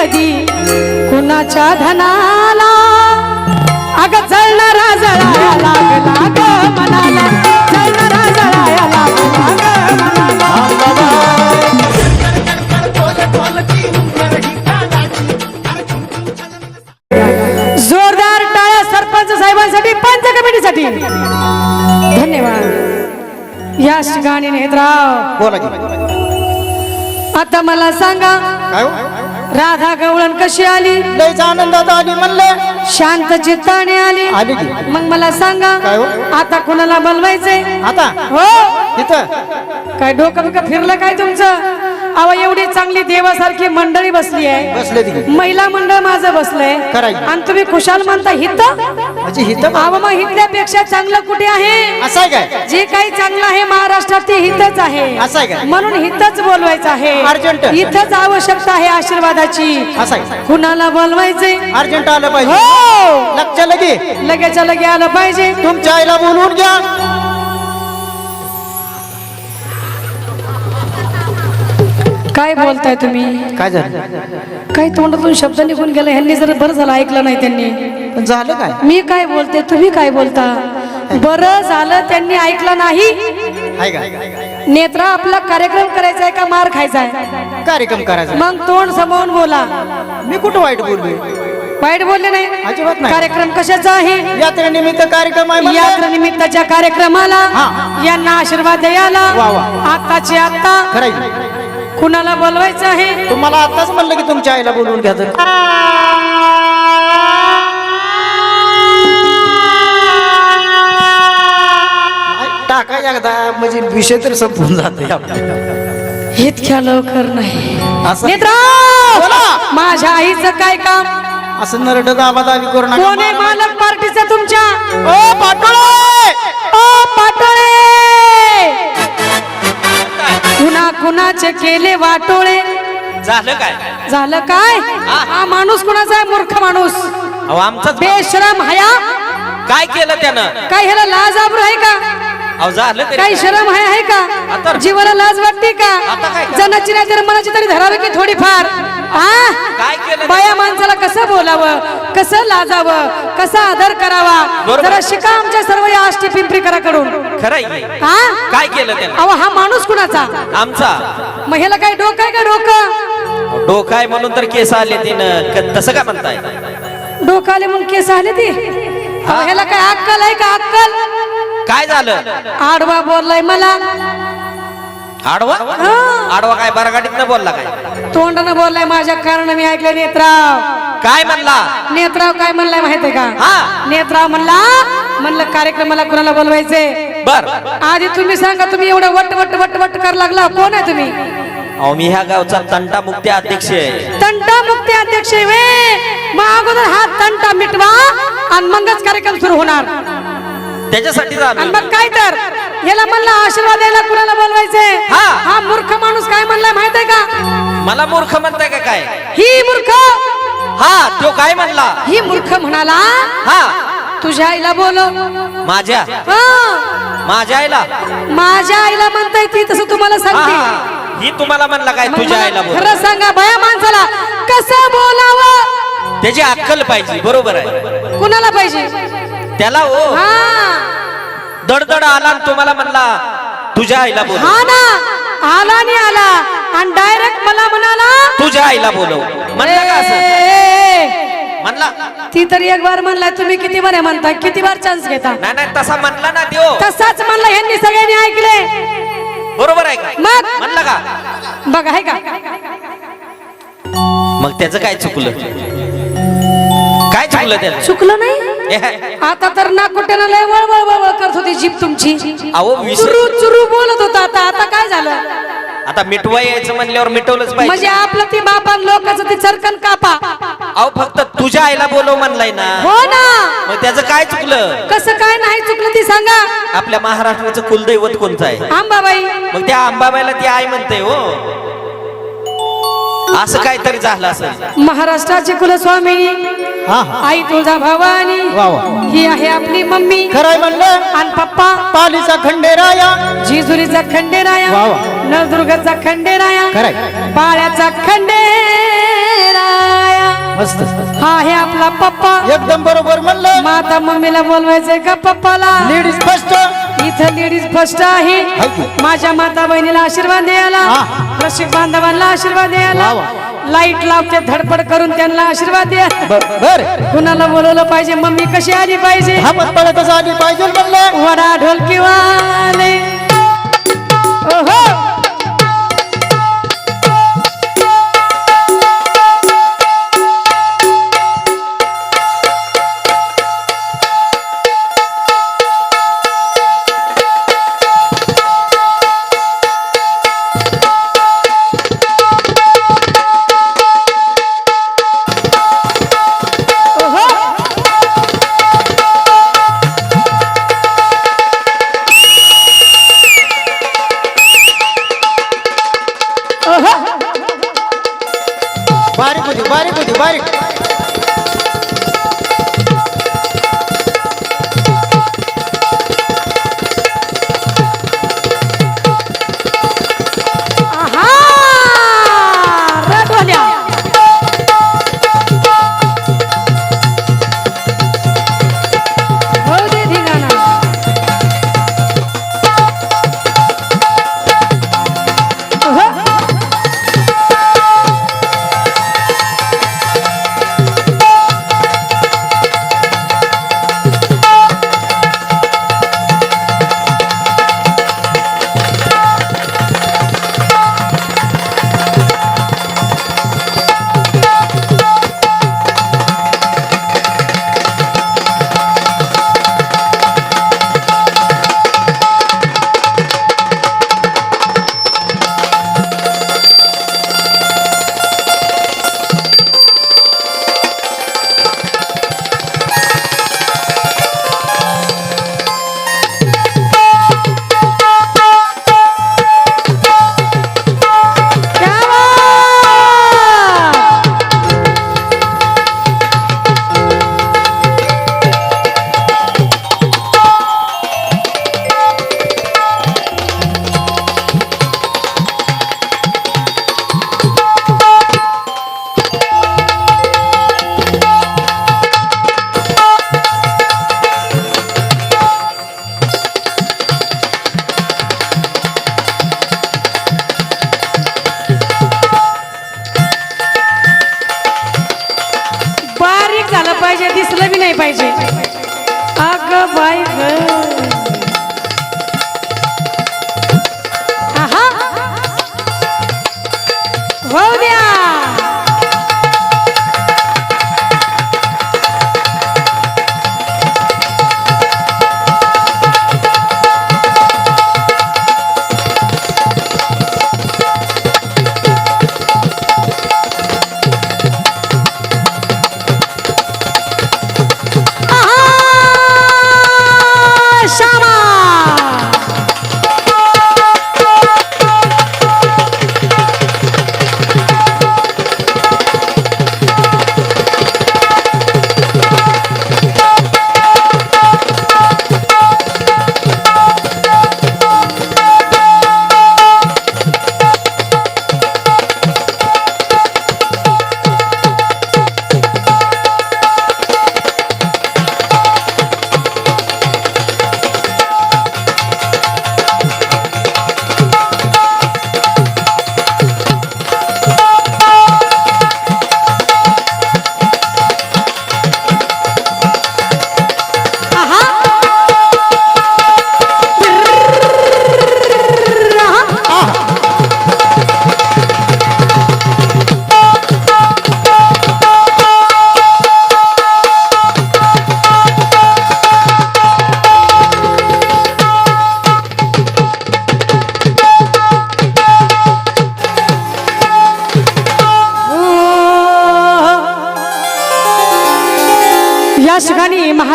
कधी कुणाच्या धनाला? अग जळणारा जळाया लागला ग मनाला. जळणारा जळाया लागला ग मनाला. जोरदार टाळ्या सरपंच साहेबांसाठी पंच कमिटीसाठी. धन्यवाद. या ठिकाणी नेत्राव बोला आता मला सांगा काय हो? राधा गवळण कशी आली? लयच आनंदात आली म्हणले. शांत चित्ताने आली. आली की? मग मला सांगा काय हो? आता कुणाला बोलवायचंय? आता? हो. तिथं काय डोकं बिकं फिरलं काय तुमचं? अहो एवढी चांगली देवासारखी मंडळी बसली आहे. बसले महिला मंडळ माझं बसलंय. खरंय. आणि तुम्ही खुशाल म्हणता हित? म्हणजे हिथं अहो मग हितल्यापेक्षा चांगलं कुठे आहे? असं आहे काय? जे काही चांगलं आहे महाराष्ट्रात ते हितच आहे. असं आहे का? म्हणून हितच बोलवायचं आहे. अर्जंट. इथंच आवश्यकता आहे आशीर्वादाची. असं आहे. कुणाला बोलवायचंय? अर्जंट आलं पाहिजे. हो. लक्ष लगे. लगेच लगे आलं पाहिजे. तुमच्या आईला बोलवून घ्या. काय बोलताय तुम्ही? काय झालं? काय तोंडातून शब्द निघून गेला. ह्यांनी जर बरं झालं ऐकलं नाही त्यांनी. पण झालं काय? मी काय बोलते? तुम्ही काय बोलता? बरं झालं त्यांनी ऐकलं नाही. आहे का? नेत्रा आपला कार्यक्रम करायचा आहे का? मार खायचा आहे. कार्यक्रम करायचा मग तोंड समोरून बोला. मी कुठं वाईट बोललोय? वाईट बोलले नाही अजिबात नाही. कार्यक्रम कशाचा आहे यात्रेनिमित्त कार्यक्रम आहे म्हणलं. यात्रा निमित्ताच्या कार्यक्रमाला हा. यांना आशीर्वाद द्यायला वा, वा. आताची आता खरं आहे. कुणाला बोलवायचं आहे तुम्हाला आताच म्हणलं की तुमच्या आईला बोलवून घ्या तर टाका एकदा म्हणजे विषय तर संपून जाते इतक्या लवकर नाही असं नेत्रा बोला. माझ्या आईचं काय काम असं नरड दाबादाबी करू कोण आहे नका मालक पार्टीचा तुमच्या? ओ पाटोळे! ओ पाटोळे! कुणा कुणाचे केले वाटोळे? झालं काय? झालं काय? हा. माणूस कुणाचा आहे? मूर्ख माणूस. अहो आमचाच बेशरम हया. काय केलं त्यानं? काय ह्याला लाज आबरू आहे का? अहो झालं तरी काही काय? शरम आहे आहे का? जीवाला लाज वाटते का? आता काय करा? जनाची नाही तर मनाची तरी धरावी की थोडीफार. काय केलं? बाया माणसाला कसं बोलावं? कसं लाजावं? कसा आदर करावा? बरोबर. जरा शिका आमच्या सर्व या आष्टी पिंपरीकराकडून. खरंय. हा? काय केलं अहो हा माणूस कुणाचा? आमचा. मग ह्याला काय डोकं आहे का डोकं? डोकं आहे म्हणून तर केस आले तिनं. क- तसं काय म्हणताय? डोकं आले म्हणून केस आले ती? अहो, ह्याला काय अक्कल आहे का अक्कल? काय झालं? आडवा बोललाय मला. आडवा. आडवा काय बरगाडीत न बोलला काय? तोंडानं बोललाय माझ्या कारण मी ऐकलं नेत्राव. काय म्हणला? नेत्राव काय म्हणलाय माहितीये का? हा. नेत्राव म्हणला म्हणलं कार्यक्रमाला कुणाला बोलवायचे बर. आधी तुम्ही सांगा तुम्ही एवढं वट वट वट वट कर लागला. कोण आहे तुम्ही? अहो मी ह्या गावचा तंटा मुक्ती अध्यक्ष आहे. तंटा मुक्ती अध्यक्ष आहे वे. मग अगोदर हा तंटा मिटवा आणि मगच कार्यक्रम सुरू होणार. त्याच्यासाठी आणि मग काय तर? याला म्हणलं आशीर्वाद द्यायला कुणाला बोलवायचे हा. हा मूर्ख माणूस काय म्हणलाय माहीत आहे का? मला मूर्ख म्हणताय का काय? ही मूर्ख! हा तो काय म्हणला? ही मूर्ख म्हणाला हा. तुझ्या आईला बोलव. माझ्या? हा. माझ्या आईला? माझ्या आईला म्हणताय ती तसं तुम्हाला हा, सांगते. हा. ही तुम्हाला म्हणला काय? मग तुझ्या मला आईला बोल खरं सांगा बाया माणसाला कसं बोलावं? त्याची अक्कल पाहिजे बरोबर आहे. कुणाला पाहिजे? त्याला हो. हा. दडदड आला तुम्हाला म्हणला तुझ्या आईला बोल हा ना. आला आणि आला. आणि डायरेक्ट मला म्हणाला तुझ्या आईला बोलव. म्हणला का असं? म्हणला. ती तर एक बार म्हणला तुम्ही किती बरे म्हणता? किती बार चान्स घेता? नाही नाही तसा म्हणला ना देव तसाच म्हणला ह्यांनी सगळ्यांनी ऐकले. बरोबर आहे का? मग? म्हणला का? बघा आहे का? मग त्याचं काय चुकलं? काय चुकलं त्याला चुकलं नाही? आता तर नाकुट्यानं लय वळवळ वळवळ करत होती जीप तुमची. अहो चुरू चुरू बोलत होता आता. आता काय झालं? आता मिटवा यायचं म्हणल्यावर मिटवलंच म्हणजे पाहिजे आपलं ती बापान लोकांचं ती चरकन कापा. अहो फक्त तुझ्या आईला बोलव म्हणलाय ना. हो ना. मग त्याचं काय चुकलं? कसं काय नाही चुकलं ती सांगा. आपल्या महाराष्ट्राचं कुलदैवत कोणतं आहे? आंबाबाई. मग त्या अंबाबाईला ती आई म्हणते हो. असं काहीतरी झालं असेल. महाराष्ट्राची कुलस्वामिनी हा हा. आई तुळजा भवानी. वा वा. ही आहे आपली मम्मी. खरंय म्हणलं. आणि पप्पा. पालीचा खंडेराया. जिजुरीचा खंडेराया. वा खंडेराया. खरंय. पाळ्याचा खंडेराया. मस्त. हा हे आपला पप्पा. एकदम बरोबर म्हणलं. माता मम्मीला बोलवायचंय का पप्पाला? लेडीज फर्स्ट इथं लेडीज फर्स्ट आहे. आहे की? माझ्या माता बहिणीला आशीर्वाद द्यायला. हा. रसिक बांधवांना आशीर्वाद द्यायला. वा, लाइट लावते धडपड करून त्यांना आशीर्वाद द्या बर कुणाला बोलवलं पाहिजे मम्मी कशी आली पाहिजे? आली पाहिजे वडा ढोलकीवाले. ओहो ओहो. नाही पाहिजे. अग बाई ग.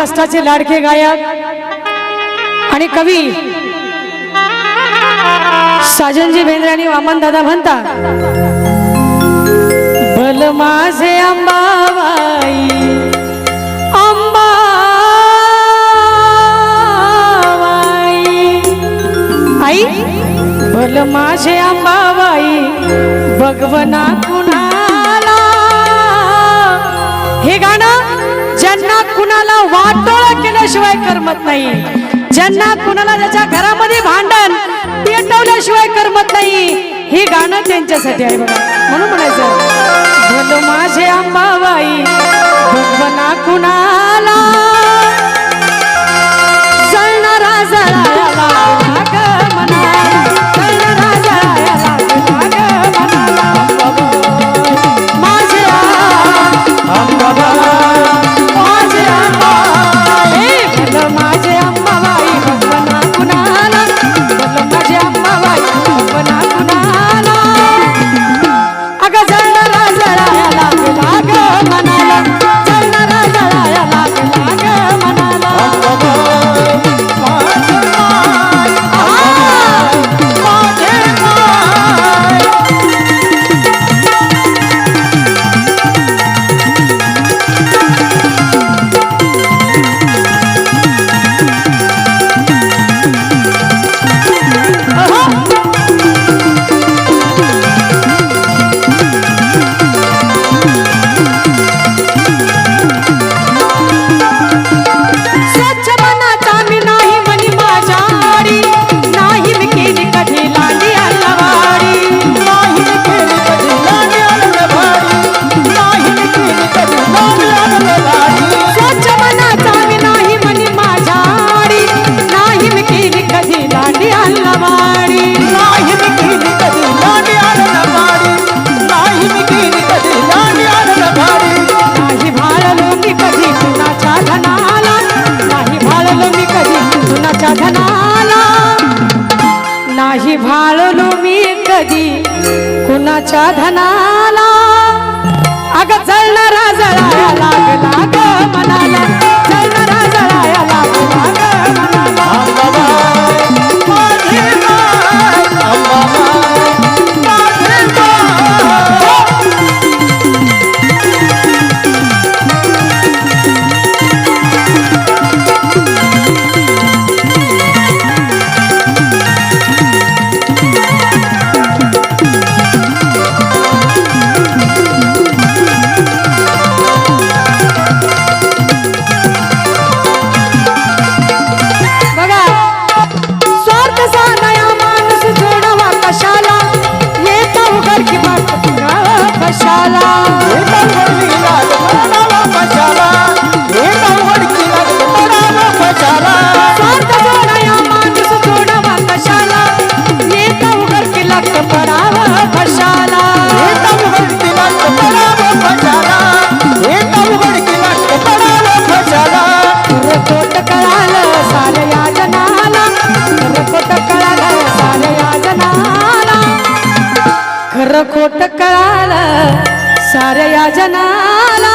महाराष्ट्राचे लाडके गायक आणि कवी साजनजी बेंद्रे आणि वामन दादा म्हणतात बल माझे अंबाबाई अंबाबाई आई? भल माझे अंबाबाई भगवना कुणाला? हे गाणं कुणाला वाटोळ केल्याशिवाय करमत नाही. ज्यांना कुणाला त्याच्या घरामध्ये भांडण पेटवल्याशिवाय करमत नाही हे गाणं त्यांच्यासाठी आहे बघा. म्हणून म्हणायचं भल माझे आंबाबाई भगवना कुणाला চাঁদা खोट कळालं साऱ्या जनाला.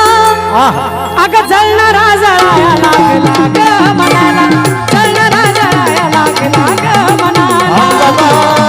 अग जळणारा राजा लागला ग मनाला. जळणारा राजा लागला ग मनाला.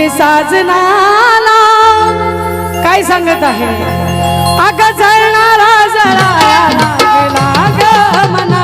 काव्य साजनाला काय सांगत आहे? अग जळणारा जळाया लागला ग मना